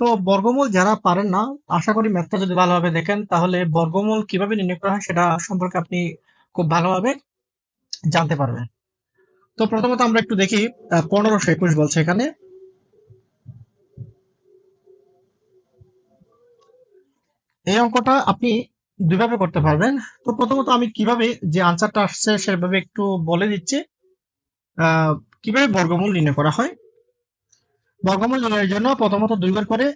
তো বর্গমূল যারা পারেন না, আশা করি ম্যাথটা যদি ভালোভাবে দেখেন, তাহলে বর্গমূল কীভাবে নির্ণয় করা হয় সেটা সম্পর্কে আপনি খুব ভালোভাবে জানতে পারবেন। তো প্রথমত আমরা একটু দেখি পনেরোশো একুশ বলছে এখানে। এই অঙ্কটা আপনি দুইভাবে করতে পারবেন। তো প্রথমত আমি কীভাবে যে আনসারটা আসছে সেভাবে একটু বলে দিচ্ছি। কীভাবে বর্গমূল নির্ণয় করা হয়? বর্গমূল নির্ণয়ের জন্য প্রথমত দুইবার করে,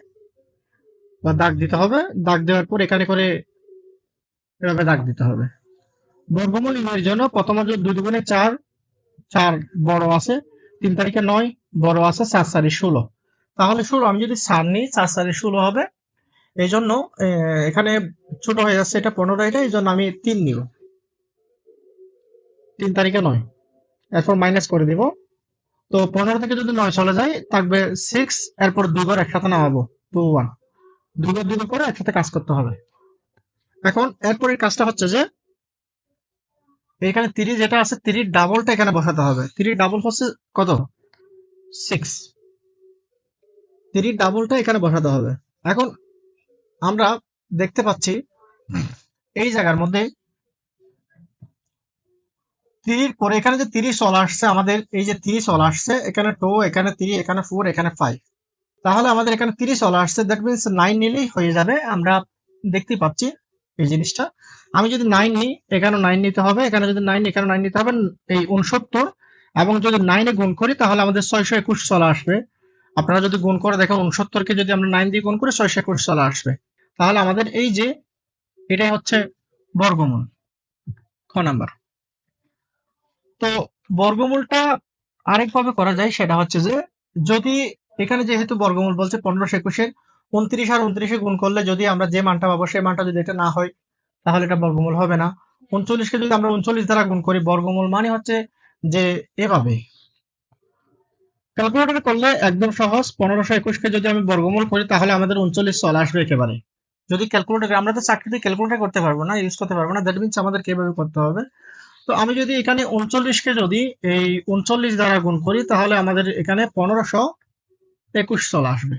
বা দাগ দিতে হবে। দাগ দেওয়ার পর এখানে করে এভাবে দাগ দিতে হবে। বর্গমূল নির্ণয়ের জন্য প্রথমত দুই দুগুণে চার চার বড় আছে, তিন তারিখে নয়, বড় আছে চার সারি ষোলো। তাহলে ষোলো আমি যদি চার নিই, চার সারি ষোলো হবে। এই জন্য এখানে ছোট হয়ে যাচ্ছে এটা পনেরো এটা এই জন্য আমি তিন নিব। তিন তারিখে নয়। এরপর মাইনাস করে দিব। তো পনেরো থেকে যদি নয় চলে যায়, থাকবে সিক্স এরপর দুবার একসাথে নামাবো। টু ওয়ান দুবার দুবার করে একসাথে কাজ করতে হবে। এখন এরপরের কাজটা হচ্ছে যে, এখানে তিরিশ যেটা আছে, তিরিশ ডাবলটা এখানে বসাতে হবে। তিরিশ ডাবল হচ্ছে কত? সিক্স তিরিশ ডাবলটা এখানে বসাতে হবে। এখন আমরা দেখতে পাচ্ছি, এই জায়গার মধ্যে তিরিশ পরে এখানে যে তিরিশ চলে আসছে, আমাদের এই যে তিরিশ চলে আসছে, এখানে টু এখানে থ্রি এখানে ফোর এখানে ফাইভ তাহলে আমাদের এখানে তিরিশ চলে আসছে দ্যাট মিনস নাইন নিলেই হয়ে যাবে। আমরা দেখতে পাচ্ছি এই জিনিসটা। আমি যদি নাইন নিই এখানে নাইন নিতে হবে, এখানে যদি নাইন এখানে নাইন নিতে হবে, এই উনসত্তর। এবং যদি নাইনে গুণ করি, তাহলে আমাদের ছয়শো একুশ চলে আসবে। আপনারা যদি গুণ করে দেখেন, উনসত্তরকে যদি আমরা নাইন দিয়ে গুণ করি, ছয়শো একুশ চলে আসবে। তাহলে আমাদের এই যে, এটাই হচ্ছে বর্গমূল। খ নাম্বার। তো বর্গমূলটা আরেকভাবে করা যায়, সেটা হচ্ছে যে যদি এখানে যেহেতু বর্গমূল বলছে পনেরোশো একুশের উনত্রিশ আর উনত্রিশে গুণ করলে যদি আমরা যে মানটা পাবো, সেই মানটা যদি এটা না হয়, তাহলে এটা বর্গমূল হবে না। উনচল্লিশকে যদি আমরা উনচল্লিশ দ্বারা গুণ করি, বর্গমূল মানে হচ্ছে যে এভাবে। ক্যালকুলেটরে করলে একদম সহজ, পনেরোশো একুশকে যদি আমি বর্গমূল করি, তাহলে আমাদের উনচল্লিশ চলে আসবে একেবারে। যদি ক্যালকুলেটর, আমরা তো চাকরিতে ক্যালকুলেটর করতে পারব না ইউজ করতে পারব না দ্যাট মিনস আমাদের কীভাবে করতে হবে। তো আমি যদি এখানে উনচল্লিশকে যদি এই উনচল্লিশ দ্বারা গুণ করি, তাহলে আমাদের এখানে পনেরোশো একুশ চলে আসবে।